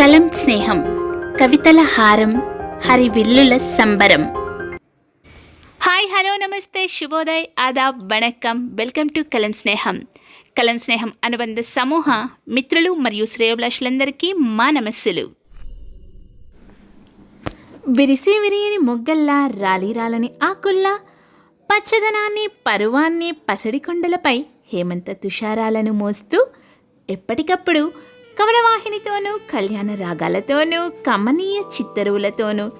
కలం స్నేహం కవితల హారం హరివిల్లుల సంబరం. హాయ్ హలో నమస్తే శుభోదయ్ ఆదాబ్ vanakkam. Welcome to Kalam Sneham. కలం స్నేహం అనుబంధ సమూహ మిత్రులు మరియు శ్రేయోభిలాషులందరికీ మా నమస్సులు. విరిసి విరియని మొగ్గల్లా రాలి రాలని ఆకుల్లా పచ్చదనాన్ని పరువాన్ని పసడి కొండలపై హేమంత తుషారాలను మోస్తూ ఎప్పటికప్పుడు కమలవాహినితోనూ కళ్యాణ రాగాలతోనూ కమనీయ చిత్తరువులతోనూ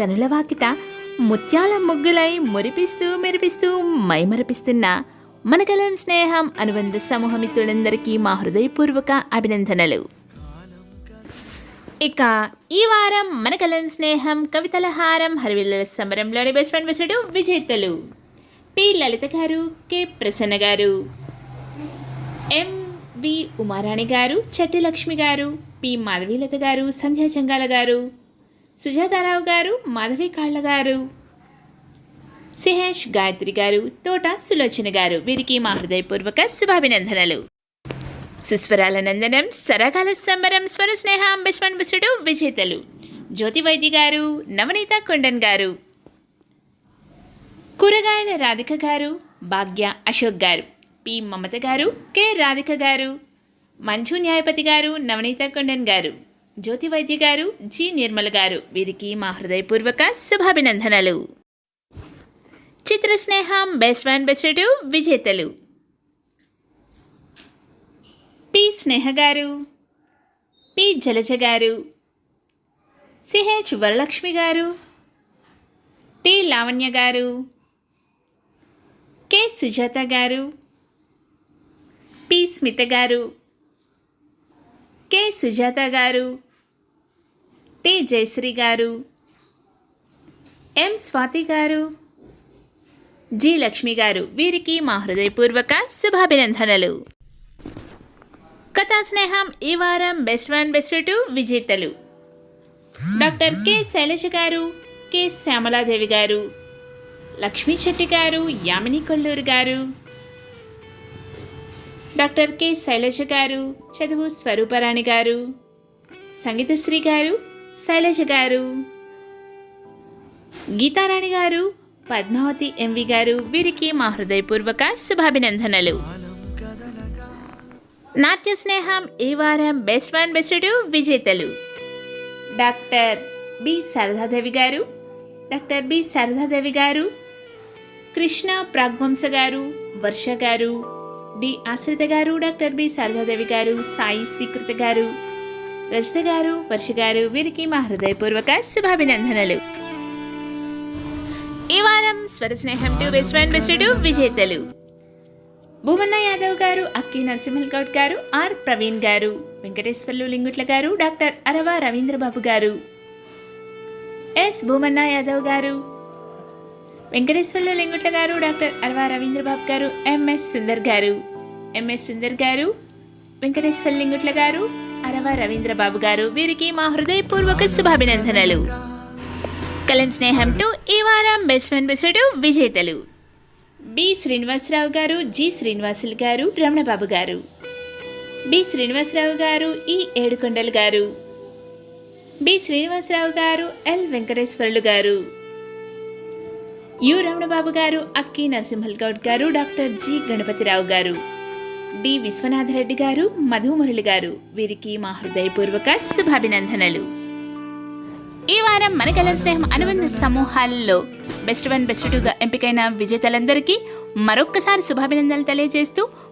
కనుల వాకిట ముత్యాల ముగ్గులై మురిపిస్తూ మెరిపిస్తూ మైమరపిస్తున్న మనకలం స్నేహం అనుబంధ సమూహమిత్రులందరికీ మా హృదయపూర్వక అభినందనలు. ఇక ఈ వారం మనకలం స్నేహం కవితల హారం హరివిల్ల సమరంలోని బెస్ట్ ఫ్రెండ్ బెస్టుడు విజేతలు. పి లలిత గారు కె ప్రసన్న గారు. ఎం వి ఉమారాణి గారు చెట్టిలక్ష్మి గారు పి మాధవీలత గారు సంధ్యా చంగాల గారు సుజాతారావు గారు మాధవి కాళ్ళ గారు సిహేష్ గాయత్రి గారు తోట సులోచన గారు. వీరికి మా హృదయపూర్వక శుభాభినందనలు. సుస్వరాల నందనం సరాకాల సంబరం స్వర స్నేహ బెస్వన్ బుసుడు విజేతలు. జ్యోతి వైద్య గారు నవనీత కొండన్ గారు. కూరగాయల రాధిక గారు భాగ్య అశోక్ గారు. పి. మమత గారు కె. రాధిక గారు మంచు న్యాయపతి గారు నవనీత కొండన్ గారు జ్యోతి వైద్య గారు జి. నిర్మల గారు. వీరికి మా హృదయపూర్వక శుభాభినందనలు. చిత్ర స్నేహం బెస్ట్ వన్ బెస్ట్ విజేతలు. పి. స్నేహ గారు పి. జలజ గారు సిహెచ్ వరలక్ష్మి గారు టి. లావణ్య గారు కె. సుజాత గారు స్మిత గారు. కె సుజాత గారు. టి జయశ్రీ గారు. ఎం స్వాతి గారు. జి లక్ష్మి గారు. వీరికి మా హృదయపూర్వక శుభాభినందనలు. కథా స్నేహం ఈ వారం బెస్ట్ వన్ బెస్ట్ టూ విజేతలు. Doctor K Shailaja garu K Shyamaladevi గారు. లక్ష్మీ చెట్టి గారు యామిని కొల్లూరు గారు. Doctor K. శైలజ గారు చదువు స్వరూపరాణి గారు. సంగీతశ్రీ గారు శైలజ గారు. గీతారాణి గారు పద్మావతి ఎంవి గారు వీరికి మా హృదయపూర్వక శుభాభినందనలు. నాట్య స్నేహం ఈ వారం బెస్ట్ వన్ బెస్ట్ టూ విజేతలు. Doctor B. శారదాదేవి గారు డాక్టర్ బి. శారదాదేవి గారు కృష్ణ ప్రాగ్వంశ గారు వర్ష గారు డి ఆశ్రిత గారు డాక్టర్ బి. శారదాదేవి గారు సాయి స్వీకృత గారు రజిత గారు వర్ష గారు వీరికి మా హృదయపూర్వక శుభాభినందనలు. ఈ వారం స్వర స్నేహం two best friend best two విజేతలు. భూమన్న యాదవ్ గారు అక్కి నరసింహల్గౌడ్ గారు ఆర్. ప్రవీణ్ గారు వెంకటేశ్వర్లు లింగుట్ల గారు డాక్టర్ అరవ రవీంద్రబాబు గారు. ఎస్. భూమన్న యాదవ్ గారు వెంకటేశ్వర్లు లింగుట్ల గారు డాక్టర్ అరవ రవీంద్రబాబు గారు ఎంఎస్ సుందర్ గారు. ఎంఎస్ సుందర్ గారు వెంకటేశ్వర లింగుట్ల గారు అరవ రవీంద్రబాబు గారు. వీరికి మా హృదయపూర్వక శుభాభినందనలు. కలం స్నేహం టు ఈ వారం బెస్ట్ ఫ్రెండ్ బెస్ట్ విజేతలు. బి శ్రీనివాసరావు గారు జి శ్రీనివాసులు గారు రమణబాబు గారు. బి శ్రీనివాసరావు గారు ఈ ఏడుకొండలు గారు. బి శ్రీనివాసరావు గారు ఎల్ వెంకటేశ్వరులు గారు. యు రమణబాబు గారు అక్కి నరసింహల్ గౌడ్ గారు డాక్టర్ జి గణపతిరావు గారు. డి విశ్వనాథరెడ్డి గారు మధుమురళి గారు. వీరికి మా హృదయపూర్వక శుభాభినందనలు. ఈ వారం మన కలర్ స్నేహం అనుబంధ సమూహాల్లో బెస్ట్ వన్ బెస్ట్ టూగా ఎంపికైన విజేతలందరికీ మరొక్కసారి శుభాభినందనలు తెలియజేస్తూ